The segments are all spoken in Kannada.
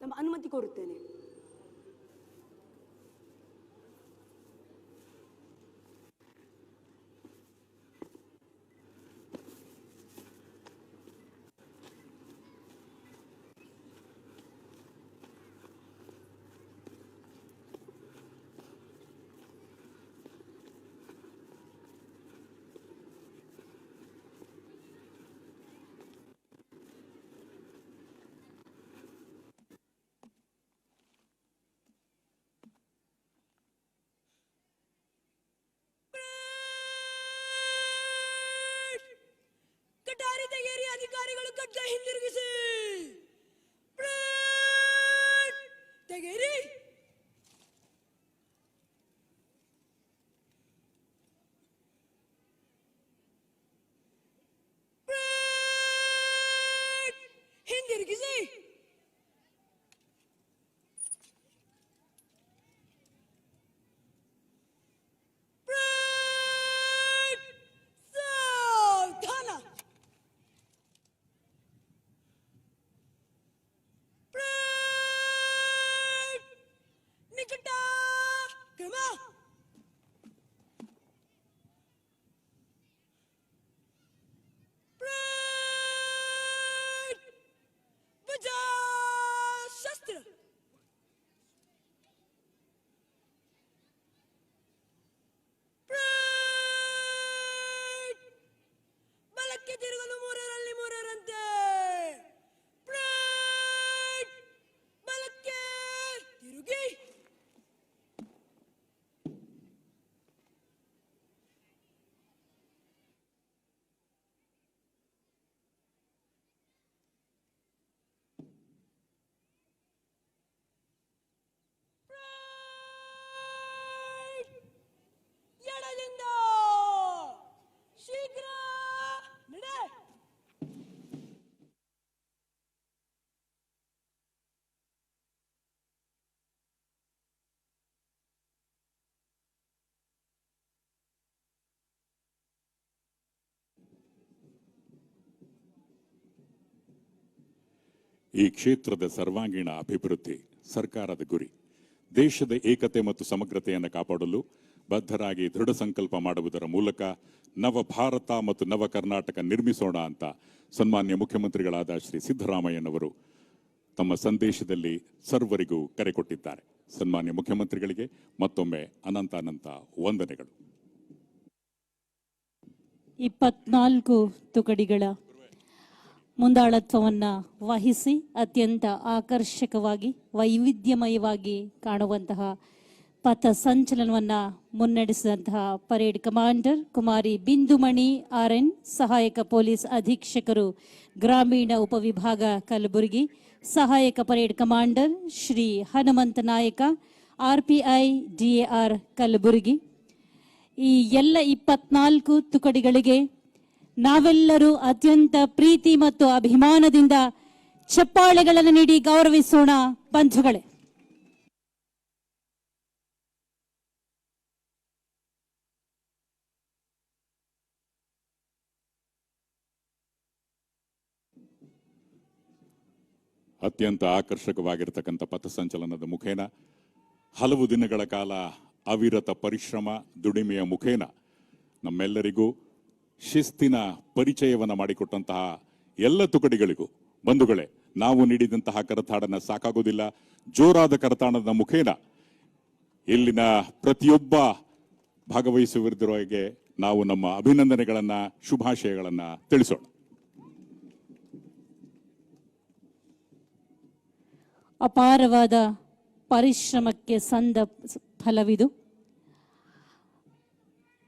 ತಮ್ಮ ಅನುಮತಿ ಕೋರುತ್ತೇನೆ कहीं तिरगी से? ಈ ಕ್ಷೇತ್ರದ ಸರ್ವಾಂಗೀಣ ಅಭಿವೃದ್ಧಿ ಸರ್ಕಾರದ ಗುರಿ. ದೇಶದ ಏಕತೆ ಮತ್ತು ಸಮಗ್ರತೆಯನ್ನು ಕಾಪಾಡಲು ಬದ್ಧರಾಗಿ ದೃಢ ಸಂಕಲ್ಪ ಮಾಡುವುದರ ಮೂಲಕ ನವ ಭಾರತ ಮತ್ತು ನವ ಕರ್ನಾಟಕ ನಿರ್ಮಿಸೋಣ ಅಂತ ಸನ್ಮಾನ್ಯ ಮುಖ್ಯಮಂತ್ರಿಗಳಾದ ಶ್ರೀ ಸಿದ್ದರಾಮಯ್ಯನವರು ತಮ್ಮ ಸಂದೇಶದಲ್ಲಿ ಸರ್ವರಿಗೂ ಕರೆ ಕೊಟ್ಟಿದ್ದಾರೆ. ಸನ್ಮಾನ್ಯ ಮುಖ್ಯಮಂತ್ರಿಗಳಿಗೆ ಮತ್ತೊಮ್ಮೆ ಅನಂತ ಅನಂತ ವಂದನೆಗಳು. ಇಪ್ಪತ್ನಾಲ್ಕು ತುಕಡಿಗಳ ಮುಂದಾಳತ್ವವನ್ನ ವಹಿಸಿ ಅತ್ಯಂತ ಆಕರ್ಷಕವಾಗಿ, ವೈವಿಧ್ಯಮಯವಾಗಿ ಕಾಣುವಂತಹ ಪಥ ಸಂಚಲನವನ್ನು ಮುನ್ನಡೆಸಿದಂತಹ ಪರೇಡ್ ಕಮಾಂಡರ್ ಕುಮಾರಿ ಬಿಂದುಮಣಿ ಆರ್ ಎನ್ ಸಹಾಯಕ ಪೊಲೀಸ್ ಅಧೀಕ್ಷಕರು ಗ್ರಾಮೀಣ ಉಪವಿಭಾಗ ಕಲಬುರಗಿ, ಸಹಾಯಕ ಪರೇಡ್ ಕಮಾಂಡರ್ ಶ್ರೀ ಹನುಮಂತ ನಾಯಕ, ಆರ್ಪಿಐ ಡಿಎಆರ್ ಕಲಬುರಗಿ. ಈ ಎಲ್ಲ ಇಪ್ಪತ್ನಾಲ್ಕು ತುಕಡಿಗಳಿಗೆ ನಾವೆಲ್ಲರೂ ಅತ್ಯಂತ ಪ್ರೀತಿ ಮತ್ತು ಅಭಿಮಾನದಿಂದ ಚಪ್ಪಾಳೆಗಳನ್ನು ನೀಡಿ ಗೌರವಿಸೋಣ ಬಂಧುಗಳೇ. ಅತ್ಯಂತ ಆಕರ್ಷಕವಾಗಿರ್ತಕ್ಕಂಥ ಪಥಸಂಚಲನದ ಮುಖೇನ, ಹಲವು ದಿನಗಳ ಕಾಲ ಅವಿರತ ಪರಿಶ್ರಮ ದುಡಿಮೆಯ ಮುಖೇನ ನಮ್ಮೆಲ್ಲರಿಗೂ ಶಿಸ್ತಿನ ಪರಿಚಯವನ್ನು ಮಾಡಿಕೊಟ್ಟಂತಹ ಎಲ್ಲ ತುಕಡಿಗಳಿಗೂ, ಬಂಧುಗಳೇ, ನಾವು ನೀಡಿದಂತಹ ಕರತಾಡನ ಸಾಕಾಗೋದಿಲ್ಲ. ಜೋರಾದ ಕರತಾಡದ ಮುಖೇನ ಇಲ್ಲಿನ ಪ್ರತಿಯೊಬ್ಬ ಭಾಗವಹಿಸುವವರಿಗೆ ನಾವು ನಮ್ಮ ಅಭಿನಂದನೆಗಳನ್ನ, ಶುಭಾಶಯಗಳನ್ನ ತಿಳಿಸೋಣ. ಅಪಾರವಾದ ಪರಿಶ್ರಮಕ್ಕೆ ಸಂದ ಫಲವಿದು.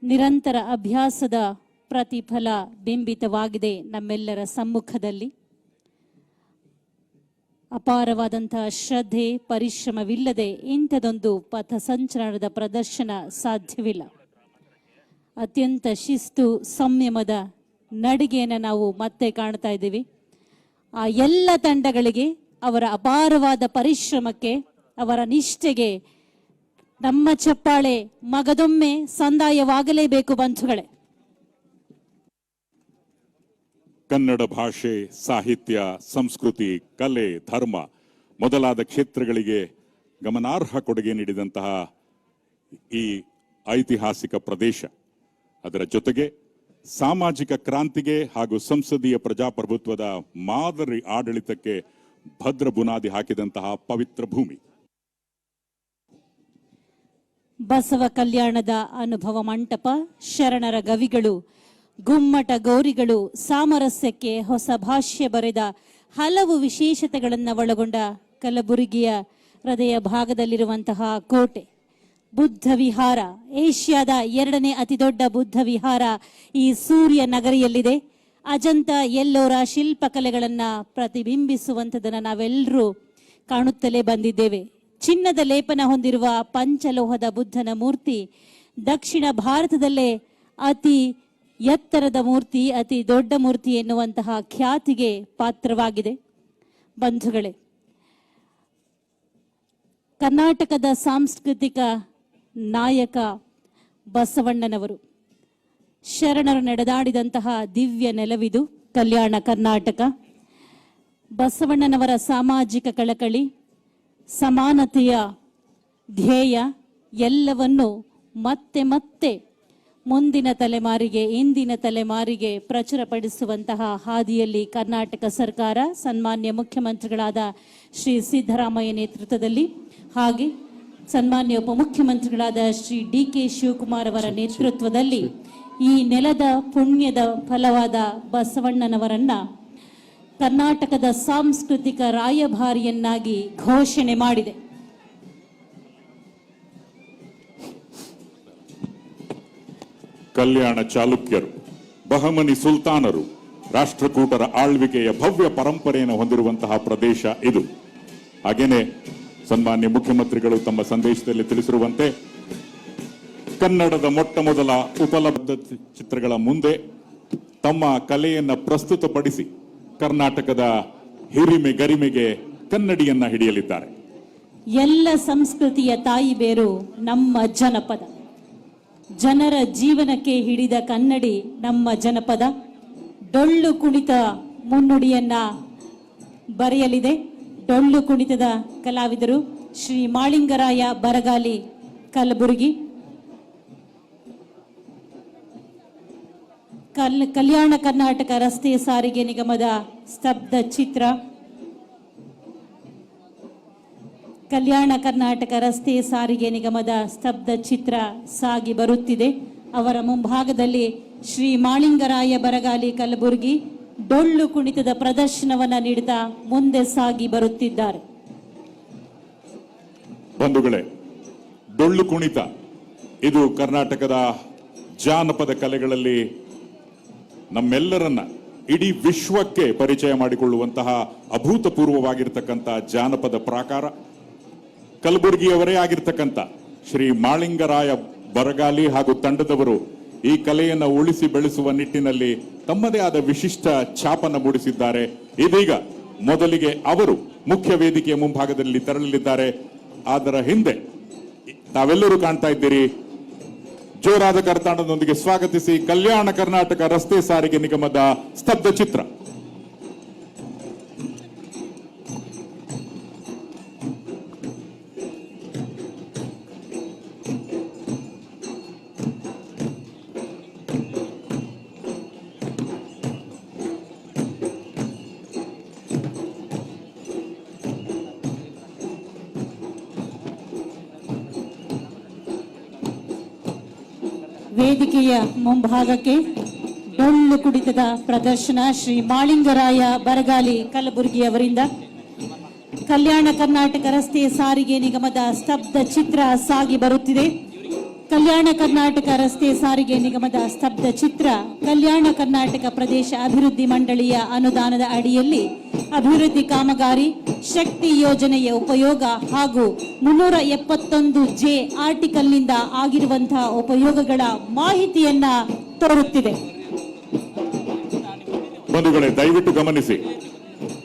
ನಿರಂತರ ಅಭ್ಯಾಸದ ಪ್ರತಿಫಲ ಬಿಂಬಿತವಾಗಿದೆ ನಮ್ಮೆಲ್ಲರ ಸಮ್ಮುಖದಲ್ಲಿ. ಅಪಾರವಾದಂತಹ ಶ್ರದ್ಧೆ, ಪರಿಶ್ರಮವಿಲ್ಲದೆ ಇಂಥದೊಂದು ಪಥಸಂಚಲನದ ಪ್ರದರ್ಶನ ಸಾಧ್ಯವಿಲ್ಲ. ಅತ್ಯಂತ ಶಿಸ್ತು, ಸಂಯಮದ ನಡಿಗೆಯನ್ನು ನಾವು ಮತ್ತೆ ಕಾಣ್ತಾ ಇದ್ದೀವಿ. ಆ ಎಲ್ಲ ತಂಡಗಳಿಗೆ ಅವರ ಅಪಾರವಾದ ಪರಿಶ್ರಮಕ್ಕೆ, ಅವರ ನಿಷ್ಠೆಗೆ ನಮ್ಮ ಚಪ್ಪಾಳೆ ಮಗದೊಮ್ಮೆ ಸಂದಾಯವಾಗಲೇಬೇಕು ಬಂಧುಗಳೇ. ಕನ್ನಡ ಭಾಷೆ, ಸಾಹಿತ್ಯ, ಸಂಸ್ಕೃತಿ, ಕಲೆ, ಧರ್ಮ ಮೊದಲಾದ ಕ್ಷೇತ್ರಗಳಿಗೆ ಗಮನಾರ್ಹ ಕೊಡುಗೆ ನೀಡಿದಂತಹ ಈ ಐತಿಹಾಸಿಕ ಪ್ರದೇಶ. ಅದರ ಜೊತೆಗೆ ಸಾಮಾಜಿಕ ಕ್ರಾಂತಿಗೆ ಹಾಗೂ ಸಂಸದೀಯ ಪ್ರಜಾಪ್ರಭುತ್ವದ ಮಾದರಿ ಆಡಳಿತಕ್ಕೆ ಭದ್ರ ಬುನಾದಿ ಹಾಕಿದಂತಹ ಪವಿತ್ರ ಭೂಮಿ. ಬಸವ ಕಲ್ಯಾಣದ ಅನುಭವ ಮಂಟಪ, ಶರಣರ ಗವಿಗಳು ಗುಮ್ಮಟ ಗೌರಿಗಳು ಸಾಮರಸ್ಯಕ್ಕೆ ಹೊಸ ಭಾಷ್ಯ ಬರೆದ ಹಲವು ವಿಶೇಷತೆಗಳನ್ನು ಒಳಗೊಂಡ ಕಲಬುರಗಿಯ ಹೃದಯ ಭಾಗದಲ್ಲಿರುವಂತಹ ಕೋಟೆ. ಬುದ್ಧ ವಿಹಾರ, ಏಷ್ಯಾದ ಎರಡನೇ ಅತಿದೊಡ್ಡ ಬುದ್ಧ ವಿಹಾರ ಈ ಸೂರ್ಯ ನಗರಿಯಲ್ಲಿದೆ. ಅಜಂತ ಎಲ್ಲೋರ ಶಿಲ್ಪಕಲೆಗಳನ್ನು ಪ್ರತಿಬಿಂಬಿಸುವಂಥದ್ದನ್ನು ನಾವೆಲ್ಲರೂ ಕಾಣುತ್ತಲೇ ಬಂದಿದ್ದೇವೆ. ಚಿನ್ನದ ಲೇಪನ ಹೊಂದಿರುವ ಪಂಚಲೋಹದ ಬುದ್ಧನ ಮೂರ್ತಿ ದಕ್ಷಿಣ ಭಾರತದಲ್ಲೇ ಅತಿ ಎತ್ತರದ ಮೂರ್ತಿ, ಅತಿ ದೊಡ್ಡ ಮೂರ್ತಿ ಎನ್ನುವಂತಹ ಖ್ಯಾತಿಗೆ ಪಾತ್ರವಾಗಿದೆ. ಬಂಧುಗಳೇ, ಕರ್ನಾಟಕದ ಸಾಂಸ್ಕೃತಿಕ ನಾಯಕ ಬಸವಣ್ಣನವರು, ಶರಣರು ನಡೆದಾಡಿದಂತಹ ದಿವ್ಯ ನೆಲವಿದು ಕಲ್ಯಾಣ ಕರ್ನಾಟಕ. ಬಸವಣ್ಣನವರ ಸಾಮಾಜಿಕ ಕಳಕಳಿ, ಸಮಾನತೆಯ ಧ್ಯೇಯ ಎಲ್ಲವನ್ನು ಮತ್ತೆ ಮತ್ತೆ ಮುಂದಿನ ತಲೆಮಾರಿಗೆ, ಇಂದಿನ ತಲೆಮಾರಿಗೆ ಪ್ರಚುರಪಡಿಸುವಂತಹ ಹಾದಿಯಲ್ಲಿ ಕರ್ನಾಟಕ ಸರ್ಕಾರ ಸನ್ಮಾನ್ಯ ಮುಖ್ಯಮಂತ್ರಿಗಳಾದ ಶ್ರೀ ಸಿದ್ದರಾಮಯ್ಯ ನೇತೃತ್ವದಲ್ಲಿ ಹಾಗೆ ಸನ್ಮಾನ್ಯ ಉಪಮುಖ್ಯಮಂತ್ರಿಗಳಾದ ಶ್ರೀ ಡಿ ಕೆ ಶಿವಕುಮಾರ್ ಅವರ ನೇತೃತ್ವದಲ್ಲಿ ಈ ನೆಲದ ಪುಣ್ಯದ ಫಲವಾದ ಬಸವಣ್ಣನವರನ್ನ ಕರ್ನಾಟಕದ ಸಾಂಸ್ಕೃತಿಕ ರಾಯಭಾರಿಯನ್ನಾಗಿ ಘೋಷಣೆ ಮಾಡಿದೆ. ಕಲ್ಯಾಣ ಚಾಲುಕ್ಯರು, ಬಹಮನಿ ಸುಲ್ತಾನರು, ರಾಷ್ಟ್ರಕೂಟರ ಆಳ್ವಿಕೆಯ ಭವ್ಯ ಪರಂಪರೆಯನ್ನು ಹೊಂದಿರುವಂತಹ ಪ್ರದೇಶ ಇದು. ಹಾಗೇನೆ ಸನ್ಮಾನ್ಯ ಮುಖ್ಯಮಂತ್ರಿಗಳು ತಮ್ಮ ಸಂದೇಶದಲ್ಲಿ ತಿಳಿಸಿರುವಂತೆ, ಕನ್ನಡದ ಮೊಟ್ಟ ಮೊದಲ ಉಪಲಬ್ಧ ಚಿತ್ರಗಳ ಮುಂದೆ ತಮ್ಮ ಕಲೆಯನ್ನ ಪ್ರಸ್ತುತಪಡಿಸಿ ಕರ್ನಾಟಕದ ಹಿರಿಮೆ ಗರಿಮೆಗೆ ಕನ್ನಡಿಯನ್ನ ಹಿಡಿಯಲಿದ್ದಾರೆ. ಎಲ್ಲ ಸಂಸ್ಕೃತಿಯ ತಾಯಿ ಬೇರು ನಮ್ಮ ಜನಪದ. ಜನರ ಜೀವನಕ್ಕೆ ಹಿಡಿದ ಕನ್ನಡಿ ನಮ್ಮ ಜನಪದ. ಡೊಳ್ಳು ಕುಣಿತ ಮುನ್ನುಡಿಯನ್ನ ಬರೆಯಲಿದೆ. ಡೊಳ್ಳು ಕುಣಿತದ ಕಲಾವಿದರು ಶ್ರೀ ಮಾಳಿಂಗರಾಯ ಬರಗಾಲಿ ಕಲಬುರಗಿ. ಕಲ್, ಕಲ್ಯಾಣ ಕರ್ನಾಟಕ ರಸ್ತೆ ಸಾರಿಗೆ ನಿಗಮದ ಸ್ತಬ್ಧ ಚಿತ್ರ. ಕಲ್ಯಾಣ ಕರ್ನಾಟಕ ರಸ್ತೆ ಸಾರಿಗೆ ನಿಗಮದ ಸ್ತಬ್ಧ ಚಿತ್ರ ಸಾಗಿ ಬರುತ್ತಿದೆ. ಅವರ ಮುಂಭಾಗದಲ್ಲಿ ಶ್ರೀ ಮಾಳಿಂಗರಾಯ ಬರಗಾಲಿ ಕಲಬುರಗಿ ಡೊಳ್ಳು ಕುಣಿತದ ಪ್ರದರ್ಶನವನ್ನು ನೀಡುತ್ತಾ ಮುಂದೆ ಸಾಗಿ ಬರುತ್ತಿದ್ದಾರೆ. ಬಂಧುಗಳೇ, ಡೊಳ್ಳು ಕುಣಿತ ಇದು ಕರ್ನಾಟಕದ ಜಾನಪದ ಕಲೆಗಳಲ್ಲಿ ನಮ್ಮೆಲ್ಲರನ್ನ ಇಡೀ ವಿಶ್ವಕ್ಕೆ ಪರಿಚಯ ಮಾಡಿಕೊಳ್ಳುವಂತಹ ಅಭೂತಪೂರ್ವವಾಗಿರ್ತಕ್ಕಂಥ ಜಾನಪದ ಪ್ರಾಕಾರ. ಕಲಬುರಗಿಯವರೇ ಆಗಿರ್ತಕ್ಕಂಥ ಶ್ರೀ ಮಾಳಿಂಗರಾಯ ಬರಗಾಲಿ ಹಾಗೂ ತಂಡದವರು ಈ ಕಲೆಯನ್ನು ಉಳಿಸಿ ಬೆಳೆಸುವ ನಿಟ್ಟಿನಲ್ಲಿ ತಮ್ಮದೇ ಆದ ವಿಶಿಷ್ಟ ಛಾಪನ್ನು ಮೂಡಿಸಿದ್ದಾರೆ. ಇದೀಗ ಮೊದಲಿಗೆ ಅವರು ಮುಖ್ಯ ವೇದಿಕೆಯ ಮುಂಭಾಗದಲ್ಲಿ ತೆರಳಲಿದ್ದಾರೆ. ಅದರ ಹಿಂದೆ ತಾವೆಲ್ಲರೂ ಕಾಣ್ತಾ ಇದ್ದೀರಿ. ಜೋರಾದ ಕರ್ತಾಂಡದೊಂದಿಗೆ ಸ್ವಾಗತಿಸಿ ಕಲ್ಯಾಣ ಕರ್ನಾಟಕ ರಸ್ತೆ ಸಾರಿಗೆ ನಿಗಮದ ಸ್ತಬ್ಧ ಚಿತ್ರ. ವೇದಿಕೆಯ ಮುಂಭಾಗಕ್ಕೆ ಡೊಳ್ಳು ಕುಡಿತದ ಪ್ರದರ್ಶನ ಶ್ರೀ ಮಾಳಿಂಗರಾಯ ಬರಗಾಲಿ ಕಲಬುರಗಿ ಅವರಿಂದ. ಕಲ್ಯಾಣ ಕರ್ನಾಟಕ ರಸ್ತೆ ಸಾರಿಗೆ ನಿಗಮದ ಸ್ತಬ್ಧ ಚಿತ್ರ ಸಾಗಿ ಬರುತ್ತಿದೆ. ಕಲ್ಯಾಣ ಕರ್ನಾಟಕ ರಸ್ತೆ ಸಾರಿಗೆ ನಿಗಮದ ಸ್ತಬ್ಧ ಚಿತ್ರ ಕಲ್ಯಾಣ ಕರ್ನಾಟಕ ಪ್ರದೇಶ ಅಭಿವೃದ್ಧಿ ಮಂಡಳಿಯ ಅನುದಾನದ ಅಡಿಯಲ್ಲಿ ಅಭಿವೃದ್ಧಿ ಕಾಮಗಾರಿ ಶಕ್ತಿ ಯೋಜನೆಯ ಉಪಯೋಗ ಹಾಗೂ ಮುನ್ನೂರ ಎಪ್ಪತ್ತೊಂದು ಜೆ ಆರ್ಟಿಕಲ್ನಿಂದ ಆಗಿರುವಂತಹ ಉಪಯೋಗಗಳ ಮಾಹಿತಿಯನ್ನ ತೋರುತ್ತಿದೆ. ಬಂಧುಗಳೇ, ದಯವಿಟ್ಟು ಗಮನಿಸಿ.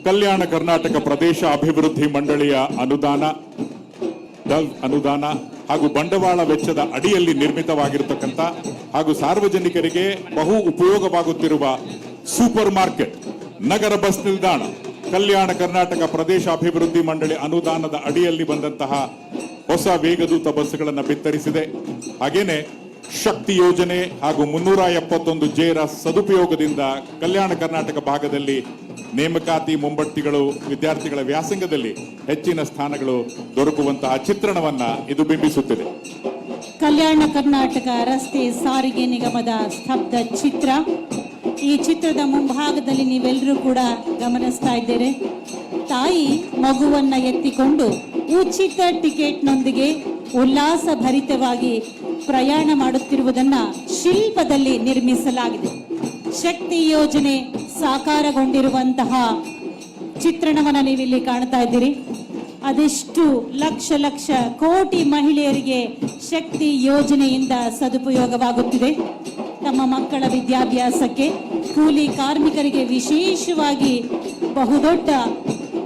ಕಲ್ಯಾಣ ಕರ್ನಾಟಕ ಪ್ರದೇಶ ಅಭಿವೃದ್ಧಿ ಮಂಡಳಿಯ ಅನುದಾನ ಅನುದಾನ ಹಾಗೂ ಬಂಡವಾಳ ವೆಚ್ಚದ ಅಡಿಯಲ್ಲಿ ನಿರ್ಮಿತವಾಗಿರತಕ್ಕಂಥ ಹಾಗೂ ಸಾರ್ವಜನಿಕರಿಗೆ ಬಹು ಉಪಯೋಗವಾಗುತ್ತಿರುವ ಸೂಪರ್ ಮಾರ್ಕೆಟ್, ನಗರ ಬಸ್ ನಿಲ್ದಾಣ ಕಲ್ಯಾಣ ಕರ್ನಾಟಕ ಪ್ರದೇಶ ಅಭಿವೃದ್ಧಿ ಮಂಡಳಿ ಅನುದಾನದ ಅಡಿಯಲ್ಲಿ ಬಂದಂತಹ ಹೊಸ ವೇಗದೂತ ಬಸ್ಗಳನ್ನು ಬಿತ್ತರಿಸಿದೆ. ಹಾಗೇನೆ ಶಕ್ತಿ ಯೋಜನೆ ಹಾಗೂ ಮುನ್ನೂರ ಎಪ್ಪತ್ತೊಂದು ಜೇರ ಸದುಪಯೋಗದಿಂದ ಕಲ್ಯಾಣ ಕರ್ನಾಟಕ ಭಾಗದಲ್ಲಿ ನೇಮಕಾತಿ ಮುಂಬಡ್ತಿಗಳು ವಿದ್ಯಾರ್ಥಿಗಳ ವ್ಯಾಸಂಗದಲ್ಲಿ ಹೆಚ್ಚಿನ ಸ್ಥಾನಗಳು ದೊರಕುವಂತಹ ಚಿತ್ರಣವನ್ನ ಇದು ಬಿಂಬಿಸುತ್ತಿದೆ. ಕಲ್ಯಾಣ ಕರ್ನಾಟಕ ರಸ್ತೆ ಸಾರಿಗೆ ನಿಗಮದ ಸ್ತಬ್ಧ ಚಿತ್ರ ಈ ಚಿತ್ರದ ಮುಂಭಾಗದಲ್ಲಿ ನೀವೆಲ್ಲರೂ ಕೂಡ ಗಮನಿಸ್ತಾ ಇದ್ದೀರಿ. ತಾಯಿ ಮಗುವನ್ನ ಎತ್ತಿಕೊಂಡು ಉಚಿತ ಟಿಕೆಟ್ನೊಂದಿಗೆ ಉಲ್ಲಾಸ ಭರಿತವಾಗಿ ಪ್ರಯಾಣ ಮಾಡುತ್ತಿರುವುದನ್ನ ಶಿಲ್ಪದಲ್ಲಿ ನಿರ್ಮಿಸಲಾಗಿದೆ. ಶಕ್ತಿ ಯೋಜನೆ ಸಾಕಾರಗೊಂಡಿರುವಂತಹ ಚಿತ್ರಣವನ್ನ ನೀವಿಲ್ಲಿ ಕಾಣ್ತಾ ಇದ್ದೀರಿ. ಅದೆಷ್ಟು ಲಕ್ಷ ಲಕ್ಷ ಕೋಟಿ ಮಹಿಳೆಯರಿಗೆ ಶಕ್ತಿ ಯೋಜನೆಯಿಂದ ಸದುಪಯೋಗವಾಗುತ್ತಿದೆ. ತಮ್ಮ ಮಕ್ಕಳ ವಿದ್ಯಾಭ್ಯಾಸಕ್ಕೆ ಕೂಲಿ ಕಾರ್ಮಿಕರಿಗೆ ವಿಶೇಷವಾಗಿ ಬಹುದೊಡ್ಡ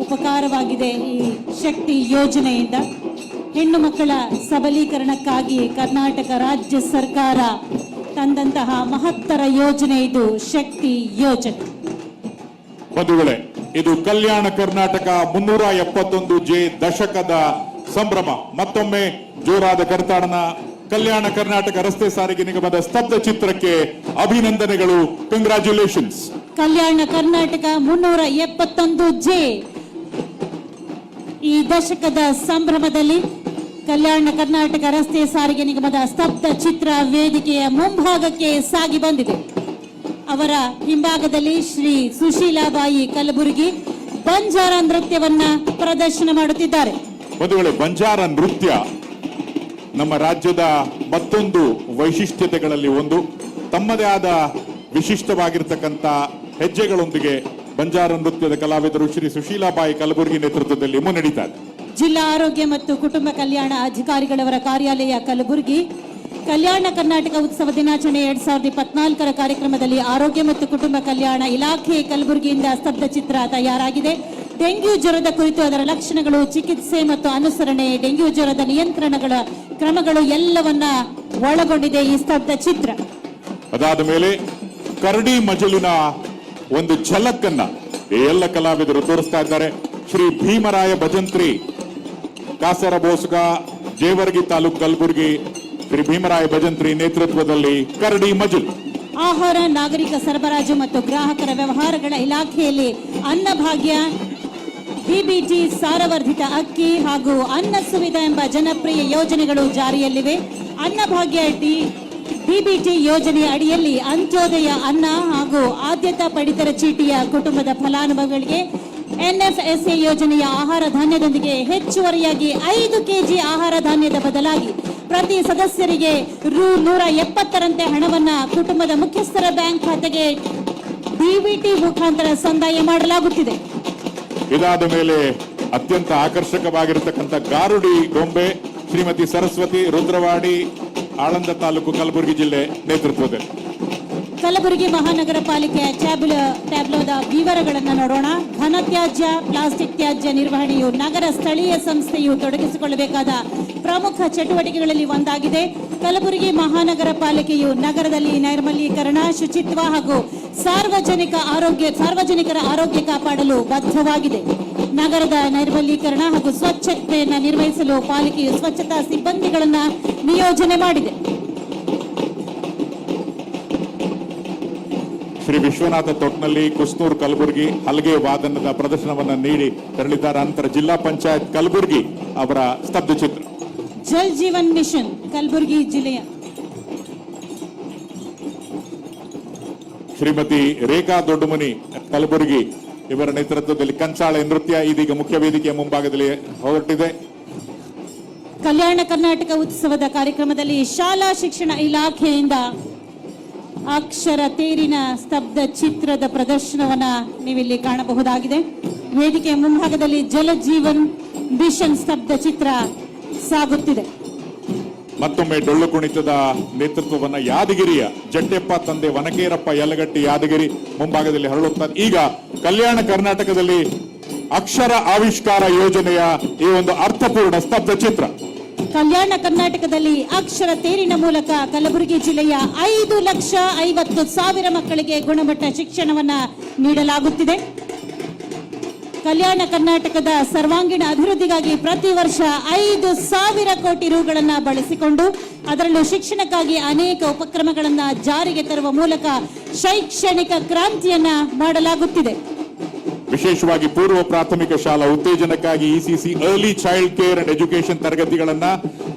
ಉಪಕಾರವಾಗಿದೆ ಈ ಶಕ್ತಿ ಯೋಜನೆಯಿಂದ. ಹೆಣ್ಣು ಮಕ್ಕಳ ಸಬಲೀಕರಣಕ್ಕಾಗಿ ಕರ್ನಾಟಕ ರಾಜ್ಯ ಸರ್ಕಾರ ತಂದಂತಹ ಮಹತ್ತರ ಯೋಜನೆ ಇದು ಶಕ್ತಿ ಯೋಜನೆ. ಬಂಧುಗಳೇ, ಇದು ಕಲ್ಯಾಣ ಕರ್ನಾಟಕ ಮುನ್ನೂರ ಎಪ್ಪತ್ತೊಂದು ಜೆ ದಶಕದ ಸಂಭ್ರಮ. ಮತ್ತೊಮ್ಮೆ ಜೋರಾದ ಕರ್ತಾಡನ. ಕಲ್ಯಾಣ ಕರ್ನಾಟಕ ರಸ್ತೆ ಸಾರಿಗೆ ನಿಗಮದ ಸ್ತಬ್ಧ ಚಿತ್ರಕ್ಕೆ ಅಭಿನಂದನೆಗಳು. ಕಂಗ್ರಾಚ್ಯುಲೇಷನ್ಸ್ ಕಲ್ಯಾಣ ಕರ್ನಾಟಕ ಮುನ್ನೂರ ಎಪ್ಪತ್ತೊಂದು ಜೆ. ಈ ದಶಕದ ಸಂಭ್ರಮದಲ್ಲಿ ಕಲ್ಯಾಣ ಕರ್ನಾಟಕ ರಸ್ತೆ ಸಾರಿಗೆ ನಿಗಮದ ಸ್ತಬ್ಧ ಚಿತ್ರ ವೇದಿಕೆಯ ಮುಂಭಾಗಕ್ಕೆ ಸಾಗಿ ಬಂದಿದೆ. ಅವರ ಹಿಂಭಾಗದಲ್ಲಿ ಶ್ರೀ ಸುಶೀಲಾಬಾಯಿ ಕಲಬುರಗಿ ಬಂಜಾರ ನೃತ್ಯವನ್ನ ಪ್ರದರ್ಶನ ಮಾಡುತ್ತಿದ್ದಾರೆ. ಬಂಧುಗಳೇ ಬಂಜಾರ ನೃತ್ಯ ನಮ್ಮ ರಾಜ್ಯದ ಮತ್ತೊಂದು ವೈಶಿಷ್ಟ್ಯತೆಗಳಲ್ಲಿ ಒಂದು. ತಮ್ಮದೇ ಆದ ವಿಶಿಷ್ಟವಾಗಿರ್ತಕ್ಕಂಥ ಹೆಜ್ಜೆಗಳೊಂದಿಗೆ ಬಂಜಾರ ನೃತ್ಯದ ಕಲಾವಿದರು ಶ್ರೀ ಸುಶೀಲಾಬಾಯಿ ಕಲಬುರಗಿ ನೇತೃತ್ವದಲ್ಲಿ ಮುನ್ನಡೀತಾರೆ ಜಿಲ್ಲಾ ಆರೋಗ್ಯ ಮತ್ತು ಕುಟುಂಬ ಕಲ್ಯಾಣ ಅಧಿಕಾರಿಗಳವರ ಕಾರ್ಯಾಲಯ ಕಲಬುರಗಿ. ಕಲ್ಯಾಣ ಕರ್ನಾಟಕ ಉತ್ಸವ ದಿನಾಚರಣೆ ಎರಡ್ ಸಾವಿರದ ಇಪ್ಪತ್ನಾಲ್ಕರ ಕಾರ್ಯಕ್ರಮದಲ್ಲಿ ಆರೋಗ್ಯ ಮತ್ತು ಕುಟುಂಬ ಕಲ್ಯಾಣ ಇಲಾಖೆ ಕಲಬುರಗಿಯಿಂದ ಸ್ತಬ್ಧ ಚಿತ್ರ ತಯಾರಾಗಿದೆ. ಡೆಂಗ್ಯೂ ಜ್ವರದ ಕುರಿತು ಅದರ ಲಕ್ಷಣಗಳು ಚಿಕಿತ್ಸೆ ಮತ್ತು ಅನುಸರಣೆ ಡೆಂಗ್ಯೂ ಜ್ವರದ ನಿಯಂತ್ರಣಗಳ ಕ್ರಮಗಳು ಎಲ್ಲವನ್ನ ಒಳಗೊಂಡಿದೆ ಈ ಸ್ತಬ್ಧ ಚಿತ್ರ. ಅದಾದ ಮೇಲೆ ಕರಡಿ ಮಜಲಿನ ಒಂದು ಝಲಕ್ಕನ್ನ ಎಲ್ಲ ಕಲಾವಿದರು ತೋರಿಸ್ತಾ ಇದ್ದಾರೆ. ಶ್ರೀ ಭೀಮರಾಯ ಭಜಂತ್ರಿ ಕಾಸರ ಬೋಸ್ಗ ಜೇವರ್ಗಿ ತಾಲೂಕು ಕಲಬುರಗಿ ಶ್ರೀ ಭೀಮರಾಯ ಭಜಂತ್ರಿ ನೇತೃತ್ವದಲ್ಲಿ ಕರಡಿ ಮಜಲ್. ಆಹಾರ ನಾಗರಿಕ ಸರಬರಾಜು ಮತ್ತು ಗ್ರಾಹಕರ ವ್ಯವಹಾರಗಳ ಇಲಾಖೆಯಲ್ಲಿ ಅನ್ನಭಾಗ್ಯ ಬಿಬಿಟಿ ಸಾರವರ್ಧಿತ ಅಕ್ಕಿ ಹಾಗೂ ಅನ್ನ ಸುವಿಧ ಎಂಬ ಜನಪ್ರಿಯ ಯೋಜನೆಗಳು ಜಾರಿಯಲ್ಲಿವೆ. ಅನ್ನಭಾಗ್ಯ ಡಿ ಬಿಬಿಟಿ ಯೋಜನೆಯ ಅಡಿಯಲ್ಲಿ ಅಂತ್ಯೋದಯ ಅನ್ನ ಹಾಗೂ ಆದ್ಯತಾ ಪಡಿತರ ಚೀಟಿಯ ಕುಟುಂಬದ ಫಲಾನುಭವಿಗಳಿಗೆ ಎನ್ಎಫ್ಎಸ್ಎ ಯೋಜನೆಯ ಆಹಾರ ಧಾನ್ಯದೊಂದಿಗೆ ಹೆಚ್ಚುವರಿಯಾಗಿ ಐದು ಕೆಜಿ ಆಹಾರ ಧಾನ್ಯದ ಬದಲಾಗಿ ಪ್ರತಿ ಸದಸ್ಯರಿಗೆ ರು ನೂರ ಎಪ್ಪತ್ತರಂತೆ ಹಣವನ್ನು ಕುಟುಂಬದ ಮುಖ್ಯಸ್ಥರ ಬ್ಯಾಂಕ್ ಖಾತೆಗೆ ಬಿಬಿಟಿ ಮುಖಾಂತರ ಸಂದಾಯ ಮಾಡಲಾಗುತ್ತಿದೆ. ಇದಾದ ಮೇಲೆ ಅತ್ಯಂತ ಆಕರ್ಷಕವಾಗಿರತಕ್ಕಂಥ ಗಾರುಡಿ ಗೊಂಬೆ ಶ್ರೀಮತಿ ಸರಸ್ವತಿ ರುದ್ರವಾಡಿ ಆಳಂದ ತಾಲೂಕು ಕಲಬುರಗಿ ಜಿಲ್ಲೆ ನೇತೃತ್ವದಲ್ಲಿ. ಕಲಬುರಗಿ ಮಹಾನಗರ ಪಾಲಿಕೆಯ ಟ್ಯಾಬ್ಲ, ಟ್ಯಾಬ್ಲೋದ ವಿವರಗಳನ್ನು ನೋಡೋಣ. ಘನತ್ಯಾಜ್ಯ ಪ್ಲಾಸ್ಟಿಕ್ ತ್ಯಾಜ್ಯ ನಿರ್ವಹಣೆಯು ನಗರ ಸ್ಥಳೀಯ ಸಂಸ್ಥೆಯು ತೊಡಗಿಸಿಕೊಳ್ಳಬೇಕಾದ ಪ್ರಮುಖ ಚಟುವಟಿಕೆಗಳಲ್ಲಿ ಒಂದಾಗಿದೆ. ಕಲಬುರಗಿ ಮಹಾನಗರ ಪಾಲಿಕೆಯು ನಗರದಲ್ಲಿ ನೈರ್ಮಲೀಕರಣ, ಶುಚಿತ್ವ ಹಾಗೂ ಸಾರ್ವಜನಿಕ ಆರೋಗ್ಯ, ಸಾರ್ವಜನಿಕರ ಆರೋಗ್ಯ ಕಾಪಾಡಲು ಬದ್ಧವಾಗಿದೆ. ನಗರದ ನೈರ್ಮಲೀಕರಣ ಹಾಗೂ ಸ್ವಚ್ಛತೆಯನ್ನು ನಿರ್ವಹಿಸಲು ಪಾಲಿಕೆಯು ಸ್ವಚ್ಛತಾ ಸಿಬ್ಬಂದಿಗಳನ್ನು ನಿಯೋಜನೆ ಮಾಡಿದೆ. ಶ್ರೀ ವಿಶ್ವನಾಥ ತೊಟ್ನಲ್ಲಿ ಕುಸ್ತೂರ್ ಕಲಬುರಗಿ ಹಲಗೆ ವಾದನದ ಪ್ರದರ್ಶನವನ್ನು ನೀಡಿ ತೆರಳಿದ್ದಾರೆ. ನಂತರ ಜಿಲ್ಲಾ ಪಂಚಾಯತ್ ಕಲಬುರಗಿ ಅವರ ಸ್ತಬ್ಧ ಚಿತ್ರ. ಜಲ್ ಜೀವನ್ ಮಿಷನ್ ಕಲಬುರಗಿ ಜಿಲ್ಲೆಯ. ಶ್ರೀಮತಿ ರೇಖಾ ದೊಡ್ಡಮನಿ ಕಲಬುರಗಿ ಇವರ ನೇತೃತ್ವದಲ್ಲಿ ಕಂಚಾಳೆ ನೃತ್ಯ ಇದೀಗ ಮುಖ್ಯ ವೇದಿಕೆಯ ಮುಂಭಾಗದಲ್ಲಿ ಹೊರಟಿದೆ. ಕಲ್ಯಾಣ ಕರ್ನಾಟಕ ಉತ್ಸವದ ಕಾರ್ಯಕ್ರಮದಲ್ಲಿ ಶಾಲಾ ಶಿಕ್ಷಣ ಇಲಾಖೆಯಿಂದ ಅಕ್ಷರ ತೇರಿನ ಸ್ತಬ್ಧ ಚಿತ್ರದ ಪ್ರದರ್ಶನವನ್ನ ನೀವಿಲ್ಲಿ ಕಾಣಬಹುದಾಗಿದೆ. ವೇದಿಕೆಯ ಮುಂಭಾಗದಲ್ಲಿ ಜಲಜೀವನ್ ಮಿಷನ್ ಸ್ತಬ್ಧ ಚಿತ್ರ ಸಾಗುತ್ತಿದೆ. ಮತ್ತೊಮ್ಮೆ ಡೊಳ್ಳು ಕುಣಿತದ ನೇತೃತ್ವವನ್ನ ಯಾದಗಿರಿಯ ಜಟ್ಟೆಪ್ಪ ತಂದೆ ವನಕೇರಪ್ಪ ಯಲಗಟ್ಟಿ ಯಾದಗಿರಿ ಮುಂಭಾಗದಲ್ಲಿ ಹರಳುತ್ತಾರೆ. ಈಗ ಕಲ್ಯಾಣ ಕರ್ನಾಟಕದಲ್ಲಿ ಅಕ್ಷರ ಆವಿಷ್ಕಾರ ಯೋಜನೆಯ ಈ ಒಂದು ಅರ್ಥಪೂರ್ಣ ಸ್ತಬ್ಧ ಚಿತ್ರ. ಕಲ್ಯಾಣ ಕರ್ನಾಟಕದಲ್ಲಿ ಅಕ್ಷರ ತೇರಿನ ಮೂಲಕ ಕಲಬುರಗಿ ಜಿಲ್ಲೆಯ ಐದು ಲಕ್ಷ ಐವತ್ತು ಸಾವಿರ ಮಕ್ಕಳಿಗೆ ಗುಣಮಟ್ಟ ಶಿಕ್ಷಣವನ್ನ ನೀಡಲಾಗುತ್ತಿದೆ. ಕಲ್ಯಾಣ ಕರ್ನಾಟಕದ ಸರ್ವಾಂಗೀಣ ಅಭಿವೃದ್ಧಿಗಾಗಿ ಪ್ರತಿ ವರ್ಷ ಐದು ಸಾವಿರ ಕೋಟಿ ರುಗಳನ್ನು ಬಳಸಿಕೊಂಡು ಅದರಲ್ಲೂ ಶಿಕ್ಷಣಕ್ಕಾಗಿ ಅನೇಕ ಉಪಕ್ರಮಗಳನ್ನು ಜಾರಿಗೆ ತರುವ ಮೂಲಕ ಶೈಕ್ಷಣಿಕ ಕ್ರಾಂತಿಯನ್ನ ಮಾಡಲಾಗುತ್ತಿದೆ. ವಿಶೇಷವಾಗಿ ಪೂರ್ವ ಪ್ರಾಥಮಿಕ ಶಾಲಾ ಉತ್ತೇಜನಕ್ಕಾಗಿ ECC early child care and education ತರಗತಿಗಳನ್ನ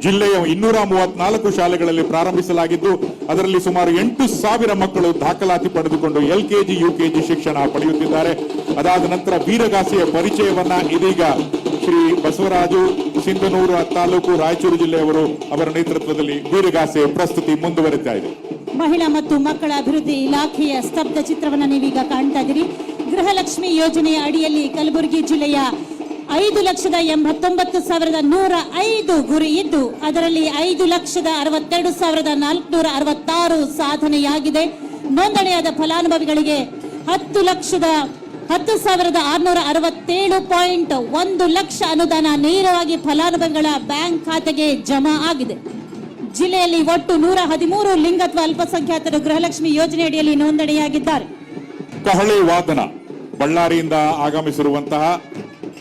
ಜಿಲ್ಲೆಯ ಇನ್ನೂರ ಮೂವತ್ನಾಲ್ಕು ಶಾಲೆಗಳಲ್ಲಿ ಪ್ರಾರಂಭಿಸಲಾಗಿದ್ದು, ಅದರಲ್ಲಿ ಸುಮಾರು ಎಂಟು ಸಾವಿರ ಮಕ್ಕಳು ದಾಖಲಾತಿ ಪಡೆದುಕೊಂಡು ಎಲ್ಕೆಜಿ ಯುಕೆಜಿ ಶಿಕ್ಷಣ ಪಡೆಯುತ್ತಿದ್ದಾರೆ. ಅದಾದ ನಂತರ ವೀರಗಾಸೆಯ ಪರಿಚಯವನ್ನ ಇದೀಗ ಶ್ರೀ ಬಸವರಾಜು ಸಿಂಧನೂರು ತಾಲೂಕು ರಾಯಚೂರು ಜಿಲ್ಲೆಯವರು ಅವರ ನೇತೃತ್ವದಲ್ಲಿ ವೀರಗಾಸೆ ಪ್ರಸ್ತುತಿ ಮುಂದುವರಿತಾ ಇದೆ. ಮಹಿಳಾ ಮತ್ತು ಮಕ್ಕಳ ಅಭಿವೃದ್ಧಿ ಇಲಾಖೆಯ ಸ್ತಬ್ಧ ಚಿತ್ರವನ್ನು ನೀವೀಗ ಕಾಣ್ತಾ ಇದ್ದೀರಿ. ಗೃಹಲಕ್ಷ್ಮಿ ಯೋಜನೆಯ ಅಡಿಯಲ್ಲಿ ಕಲಬುರಗಿ ಜಿಲ್ಲೆಯ ಐದು ಲಕ್ಷದ ಎಂಬತ್ತೊಂಬತ್ತು ಸಾವಿರದ ನೂರ ಐದು ಗುರಿ ಇದ್ದು, ಅದರಲ್ಲಿ ಐದು ಲಕ್ಷದ ಅರವತ್ತೆರಡು ಸಾವಿರದ ನಾಲ್ಕುನೂರ ಅರವತ್ತಾರು ಸಾಧನೆಯಾಗಿದೆ. ನೋಂದಣಿಯಾದ ಫಲಾನುಭವಿಗಳಿಗೆ ಹತ್ತು ಲಕ್ಷದ ಹತ್ತು ಸಾವಿರದ ಆರುನೂರ ಅರವತ್ತೇಳು ಪಾಯಿಂಟ್ ಒಂದು ಲಕ್ಷ ಅನುದಾನ ನೇರವಾಗಿ ಫಲಾನುಭವಿಗಳ ಬ್ಯಾಂಕ್ ಖಾತೆಗೆ ಜಮಾ ಆಗಿದೆ. ಜಿಲ್ಲೆಯಲ್ಲಿ ಒಟ್ಟು ನೂರ ಹದಿಮೂರು ಲಿಂಗತ್ವ ಅಲ್ಪಸಂಖ್ಯಾತರು ಗೃಹಲಕ್ಷ್ಮಿ ಯೋಜನೆಯಡಿಯಲ್ಲಿ ನೋಂದಣಿಯಾಗಿದ್ದಾರೆ. ಬಳ್ಳಾರಿಯಿಂದ ಆಗಮಿಸಿರುವಂತಹ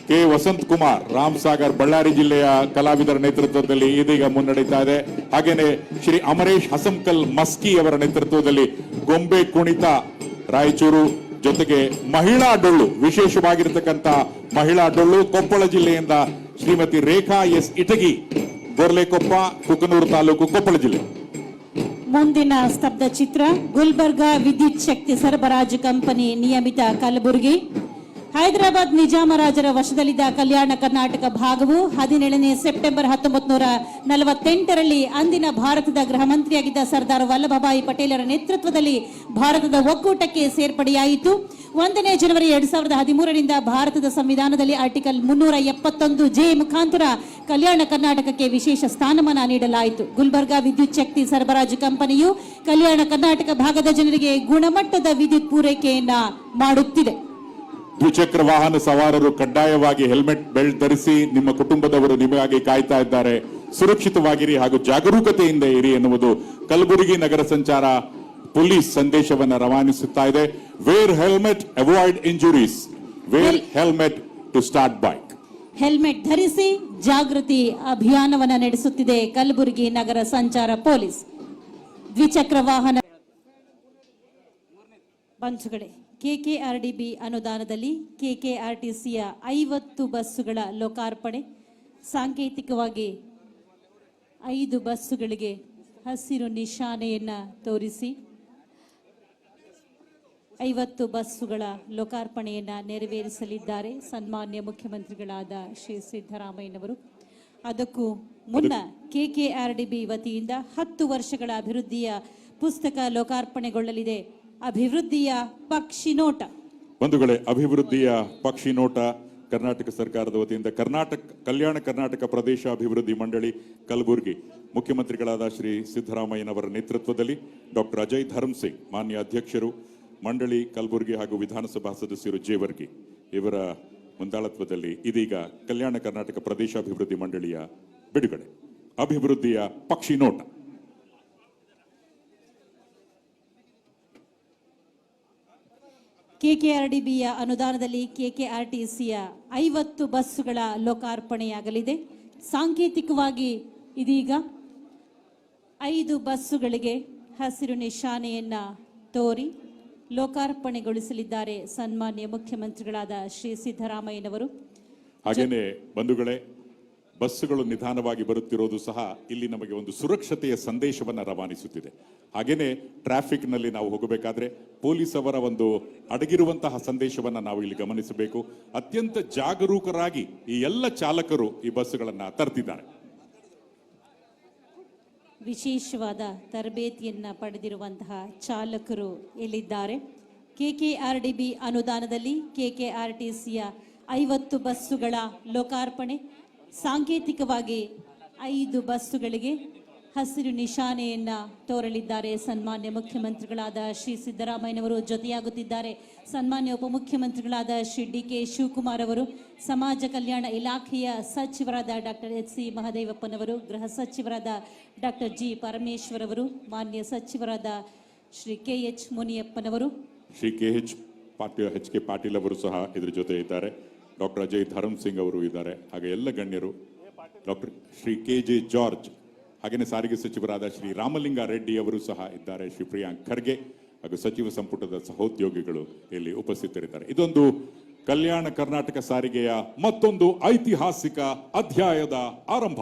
ಕೆ. ವಸಂತ್ ಕುಮಾರ್ ರಾಮ್ ಸಾಗರ್ ಬಳ್ಳಾರಿ ಜಿಲ್ಲೆಯ ಕಲಾವಿದರ ನೇತೃತ್ವದಲ್ಲಿ ಇದೀಗ ಮುನ್ನಡೀತಾ ಇದೆ. ಹಾಗೇನೆ ಶ್ರೀ ಅಮರೇಶ್ ಹಸಂಕಲ್ ಮಸ್ಕಿ ಅವರ ನೇತೃತ್ವದಲ್ಲಿ ಗೊಂಬೆ ಕುಣಿತ ರಾಯಚೂರು ಜೊತೆಗೆ ಮಹಿಳಾ ಡೊಳ್ಳು ವಿಶೇಷವಾಗಿರತಕ್ಕಂತ ಮಹಿಳಾ ಡೊಳ್ಳು ಕೊಪ್ಪಳ ಜಿಲ್ಲೆಯಿಂದ ಶ್ರೀಮತಿ ರೇಖಾ ಎಸ್. ಇಟಗಿ, ಗೊರ್ಲೆಕೊಪ್ಪ, ಕುಕನೂರು ತಾಲೂಕು ಕೊಪ್ಪಳ ಜಿಲ್ಲೆ. ಮುಂದಿನ ಸ್ತಬ್ಧ ಚಿತ್ರ ಗುಲ್ಬರ್ಗಾ ವಿದ್ಯುತ್ ಶಕ್ತಿ ಸರಬರಾಜು ಕಂಪನಿ ನಿಯಮಿತ ಕಲಬುರಗಿ. ಹೈದರಾಬಾದ್ ನಿಜಾಮರಾಜರ ವಶದಲ್ಲಿದ್ದ ಕಲ್ಯಾಣ ಕರ್ನಾಟಕ ಭಾಗವು ಹದಿನೇಳನೇ ಸೆಪ್ಟೆಂಬರ್ ಹತ್ತೊಂಬತ್ತು ನೂರ ನಲವತ್ತೆಂಟರಲ್ಲಿ ಅಂದಿನ ಭಾರತದ ಗೃಹ ಮಂತ್ರಿಯಾಗಿದ್ದ ಸರ್ದಾರ್ ವಲ್ಲಭಭಾಯಿ ಪಟೇಲರ ನೇತೃತ್ವದಲ್ಲಿ ಭಾರತದ ಒಕ್ಕೂಟಕ್ಕೆ ಸೇರ್ಪಡೆಯಾಯಿತು. ಒಂದನೇ ಜನವರಿ ಎರಡ್ ಸಾವಿರದ ಹದಿಮೂರರಿಂದ ಭಾರತದ ಸಂವಿಧಾನದಲ್ಲಿ ಆರ್ಟಿಕಲ್ ಮುನ್ನೂರ ಎಪ್ಪತ್ತೊಂದು ಜೆ ಮುಖಾಂತರ ಕಲ್ಯಾಣ ಕರ್ನಾಟಕಕ್ಕೆ ವಿಶೇಷ ಸ್ಥಾನಮಾನ ನೀಡಲಾಯಿತು. ಗುಲ್ಬರ್ಗಾ ವಿದ್ಯುತ್ ಶಕ್ತಿ ಸರಬರಾಜು ಕಂಪನಿಯು ಕಲ್ಯಾಣ ಕರ್ನಾಟಕ ಭಾಗದ ಜನರಿಗೆ ಗುಣಮಟ್ಟದ ವಿದ್ಯುತ್ ಪೂರೈಕೆಯನ್ನ ಮಾಡುತ್ತಿದೆ. ದ್ವಿಚಕ್ರ ವಾಹನ ಸವಾರರು ಕಡ್ಡಾಯವಾಗಿ ಹೆಲ್ಮೆಟ್ ಬೆಲ್ಟ್ ಧರಿಸಿ ನಿಮ್ಮ ಕುಟುಂಬದವರು ನಿಮಗಾಗಿ ಕಾಯ್ತಾ ಇದ್ದಾರೆ. ಸುರಕ್ಷಿತವಾಗಿರಿ ಹಾಗೂ ಜಾಗರೂಕತೆಯಿಂದ ಇರಿ ಎನ್ನುವುದು ಕಲಬುರಗಿ ನಗರ ಸಂಚಾರ ಪೊಲೀಸ್ ಸಂದೇಶವನ್ನು ರವಾನಿಸುತ್ತಾ ಇದೆ. Wear helmet avoid injuries wear helmet to start bike helmet ಧರಿಸಿ ಜಾಗೃತಿ ಅಭಿಯಾನವನ್ನ ನಡೆಸುತ್ತಿದೆ ಕಲಬುರಗಿ ನಗರ ಸಂಚಾರ ಪೊಲೀಸ್. ದ್ವಿಚಕ್ರ ವಾಹನ ಬಂಧುಗಳೇ. ಕೆಕೆಆರ್ಡಿಬಿ ಅನುದಾನದಲ್ಲಿ ಕೆಕೆಆರ್ಟಿಸಿಯ ಐವತ್ತು ಬಸ್ಸುಗಳ ಲೋಕಾರ್ಪಣೆ. ಸಾಂಕೇತಿಕವಾಗಿ ಐದು ಬಸ್ಸುಗಳಿಗೆ ಹಸಿರು ನಿಶಾನೆಯನ್ನು ತೋರಿಸಿ ಐವತ್ತು ಬಸ್ಸುಗಳ ಲೋಕಾರ್ಪಣೆಯನ್ನು ನೆರವೇರಿಸಲಿದ್ದಾರೆ ಸನ್ಮಾನ್ಯ ಮುಖ್ಯಮಂತ್ರಿಗಳಾದ ಶ್ರೀ ಸಿದ್ದರಾಮಯ್ಯನವರು. ಅದಕ್ಕೂ ಮುನ್ನ ಕೆಕೆಆರ್ಡಿಬಿ ವತಿಯಿಂದ ಹತ್ತು ವರ್ಷಗಳ ಅಭಿವೃದ್ಧಿಯ ಪುಸ್ತಕ ಲೋಕಾರ್ಪಣೆಗೊಳ್ಳಲಿದೆ. ಅಭಿವೃದ್ಧಿಯ ಪಕ್ಷಿನೋಟ ಬಂಧುಗಳೇ, ಅಭಿವೃದ್ಧಿಯ ಪಕ್ಷಿ ನೋಟ ಕರ್ನಾಟಕ ಸರ್ಕಾರದ ವತಿಯಿಂದ ಕರ್ನಾಟಕ ಕಲ್ಯಾಣ ಕರ್ನಾಟಕ ಪ್ರದೇಶ ಅಭಿವೃದ್ಧಿ ಮಂಡಳಿ ಕಲಬುರಗಿ. ಮುಖ್ಯಮಂತ್ರಿಗಳಾದ ಶ್ರೀ ಸಿದ್ದರಾಮಯ್ಯನವರ ನೇತೃತ್ವದಲ್ಲಿ ಡಾಕ್ಟರ್ ಅಜಯ್ ಧರ್ಮ್ ಸಿಂಗ್ ಮಾನ್ಯ ಅಧ್ಯಕ್ಷರು, ಮಂಡಳಿ ಕಲಬುರಗಿ ಹಾಗೂ ವಿಧಾನಸಭಾ ಸದಸ್ಯರು ಜೇವರ್ಗಿ. ಇವರ ಮುಂದಾಳತ್ವದಲ್ಲಿ ಇದೀಗ ಕಲ್ಯಾಣ ಕರ್ನಾಟಕ ಪ್ರದೇಶ ಅಭಿವೃದ್ಧಿ ಮಂಡಳಿಯ ಬಿಡುಗಡೆ. ಅಭಿವೃದ್ಧಿಯ ಪಕ್ಷಿ ನೋಟ. ಕೆಕೆಆರ್ಡಿಬಿಯ ಅನುದಾನದಲ್ಲಿ ಕೆಕೆಆರ್ಟಿಸಿಯ ಐವತ್ತು ಬಸ್ಸುಗಳ ಲೋಕಾರ್ಪಣೆಯಾಗಲಿದೆ. ಸಾಂಕೇತಿಕವಾಗಿ ಇದೀಗ ಐದು ಬಸ್ಸುಗಳಿಗೆ ಹಸಿರು ನಿಶಾನೆಯನ್ನ ತೋರಿ ಲೋಕಾರ್ಪಣೆಗೊಳಿಸಲಿದ್ದಾರೆ ಸನ್ಮಾನ್ಯ ಮುಖ್ಯಮಂತ್ರಿಗಳಾದ ಶ್ರೀ ಸಿದ್ದರಾಮಯ್ಯನವರು. ಹಾಗೆಯೇ ಬಂಧುಗಳೇ ಬಸ್ಸುಗಳು ನಿಧಾನವಾಗಿ ಬರುತ್ತಿರೋದು ಸಹ ಇಲ್ಲಿ ನಮಗೆ ಒಂದು ಸುರಕ್ಷತೆಯ ಸಂದೇಶವನ್ನು ರವಾನಿಸುತ್ತಿದೆ. ಹಾಗೆಯೇ ಟ್ರಾಫಿಕ್ನಲ್ಲಿ ನಾವು ಹೋಗಬೇಕಾದ್ರೆ ಪೊಲೀಸ್ ಅವರ ಒಂದು ಅಡಗಿರುವಂತಹ ಸಂದೇಶವನ್ನು ನಾವು ಇಲ್ಲಿ ಗಮನಿಸಬೇಕು. ಅತ್ಯಂತ ಜಾಗರೂಕರಾಗಿ ಈ ಎಲ್ಲ ಚಾಲಕರು ಈ ಬಸ್ಸುಗಳನ್ನು ತರ್ತಿದ್ದಾರೆ. ವಿಶೇಷವಾದ ತರಬೇತಿಯನ್ನ ಪಡೆದಿರುವಂತಹ ಚಾಲಕರು ಇಲ್ಲಿದ್ದಾರೆ ಬಿ ಅನುದಾನದಲ್ಲಿ ಕೆಕೆಆರ್ಟಿಸಿಯ ಐವತ್ತು ಬಸ್ಸುಗಳ ಲೋಕಾರ್ಪಣೆ ಸಾಂಕೇತಿಕವಾಗಿ ಐದು ಬಸ್ಸುಗಳಿಗೆ ಹಸಿರು ನಿಶಾನೆಯನ್ನ ತೋರಲಿದ್ದಾರೆ. ಸನ್ಮಾನ್ಯ ಮುಖ್ಯಮಂತ್ರಿಗಳಾದ ಶ್ರೀ ಸಿದ್ದರಾಮಯ್ಯನವರು ಜೊತೆಯಾಗುತ್ತಿದ್ದಾರೆ. ಸನ್ಮಾನ್ಯ ಉಪಮುಖ್ಯಮಂತ್ರಿಗಳಾದ ಶ್ರೀ ಡಿ ಕೆ ಶಿವಕುಮಾರ್ ಅವರು, ಸಮಾಜ ಕಲ್ಯಾಣ ಇಲಾಖೆಯ ಸಚಿವರಾದ ಡಾಕ್ಟರ್ ಎಚ್ ಸಿ ಮಹದೇವಪ್ಪನವರು, ಗೃಹ ಸಚಿವರಾದ ಡಾಕ್ಟರ್ ಜಿ ಪರಮೇಶ್ವರ್ ಅವರು, ಮಾನ್ಯ ಸಚಿವರಾದ Shri K H ಮುನಿಯಪ್ಪನವರು, Shri K H Patil, H K Patil ಅವರು ಸಹ ಇದರ ಜೊತೆ ಇದ್ದಾರೆ ಡಾಕ್ಟರ್ ಅಜಯ್ ಧರಮ್ ಸಿಂಗ್ ಅವರು ಇದ್ದಾರೆ, ಹಾಗೆ ಎಲ್ಲ ಗಣ್ಯರು. Doctor Shri K J George ಹಾಗೆಯೇ ಸಾರಿಗೆ ಸಚಿವರಾದ ಶ್ರೀ ರಾಮಲಿಂಗ ರೆಡ್ಡಿ ಅವರು ಸಹ ಇದ್ದಾರೆ, ಶ್ರೀ ಪ್ರಿಯಾಂಕ್ ಖರ್ಗೆ ಹಾಗೂ ಸಚಿವ ಸಂಪುಟದ ಸಹೋದ್ಯೋಗಿಗಳು ಇಲ್ಲಿ ಉಪಸ್ಥಿತರಿದ್ದಾರೆ. ಇದೊಂದು ಕಲ್ಯಾಣ ಕರ್ನಾಟಕ ಸಾರಿಗೆಯ ಮತ್ತೊಂದು ಐತಿಹಾಸಿಕ ಅಧ್ಯಾಯದ ಆರಂಭ.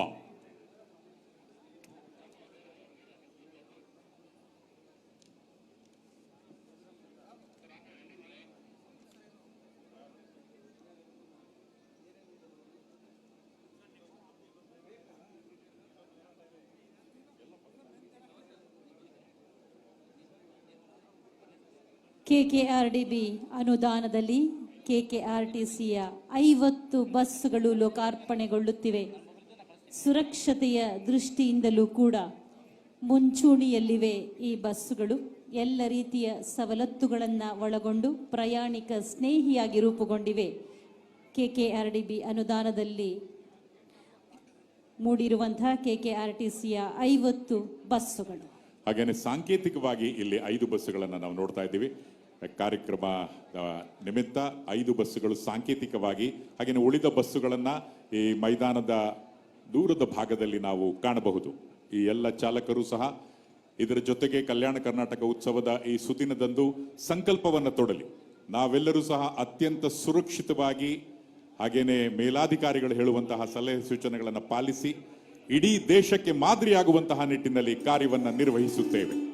ಕೆಕೆಆರ್ಡಿಬಿ ಅನುದಾನದಲ್ಲಿ ಕೆಕೆಆರ್ಟಿಸಿಯ ಐವತ್ತು ಬಸ್ಸುಗಳು ಲೋಕಾರ್ಪಣೆಗೊಳ್ಳುತ್ತಿವೆ. ಸುರಕ್ಷತೆಯ ದೃಷ್ಟಿಯಿಂದಲೂ ಕೂಡ ಮುಂಚೂಣಿಯಲ್ಲಿವೆ ಈ ಬಸ್ಸುಗಳು. ಎಲ್ಲ ರೀತಿಯ ಸವಲತ್ತುಗಳನ್ನು ಒಳಗೊಂಡು ಪ್ರಯಾಣಿಕ ಸ್ನೇಹಿಯಾಗಿ ರೂಪುಗೊಂಡಿವೆ. ಕೆಕೆಆರ್ಡಿಬಿ ಅನುದಾನದಲ್ಲಿ ಮೂಡಿರುವಂತಹ ಕೆಕೆಆರ್ಟಿಸಿಯ ಐವತ್ತು ಬಸ್ಸುಗಳು. ಹಾಗೇನೆ ಸಾಂಕೇತಿಕವಾಗಿ ಇಲ್ಲಿ ಐದು ಬಸ್ಸುಗಳನ್ನು ನಾವು ನೋಡ್ತಾ ಇದ್ದೀವಿ. ಕಾರ್ಯಕ್ರಮ ನಿಮಿತ್ತ ಐದು ಬಸ್ಸುಗಳು ಸಾಂಕೇತಿಕವಾಗಿ ಹಾಗೆಯೇ ಉಳಿದ ಬಸ್ಸುಗಳನ್ನು ಈ ಮೈದಾನದ ದೂರದ ಭಾಗದಲ್ಲಿ ನಾವು ಕಾಣಬಹುದು. ಈ ಎಲ್ಲ ಚಾಲಕರು ಸಹ ಇದರ ಜೊತೆಗೆ ಕಲ್ಯಾಣ ಕರ್ನಾಟಕ ಉತ್ಸವದ ಈ ಸುದಿನದಂದು ಸಂಕಲ್ಪವನ್ನು ತೊಡಲಿ. ನಾವೆಲ್ಲರೂ ಸಹ ಅತ್ಯಂತ ಸುರಕ್ಷಿತವಾಗಿ ಹಾಗೇನೆ ಮೇಲಾಧಿಕಾರಿಗಳು ಹೇಳುವಂತಹ ಸಲಹೆ ಸೂಚನೆಗಳನ್ನು ಪಾಲಿಸಿ ಇಡೀ ದೇಶಕ್ಕೆ ಮಾದರಿಯಾಗುವಂತಹ ನಿಟ್ಟಿನಲ್ಲಿ ಕಾರ್ಯವನ್ನು ನಿರ್ವಹಿಸುತ್ತೇವೆ.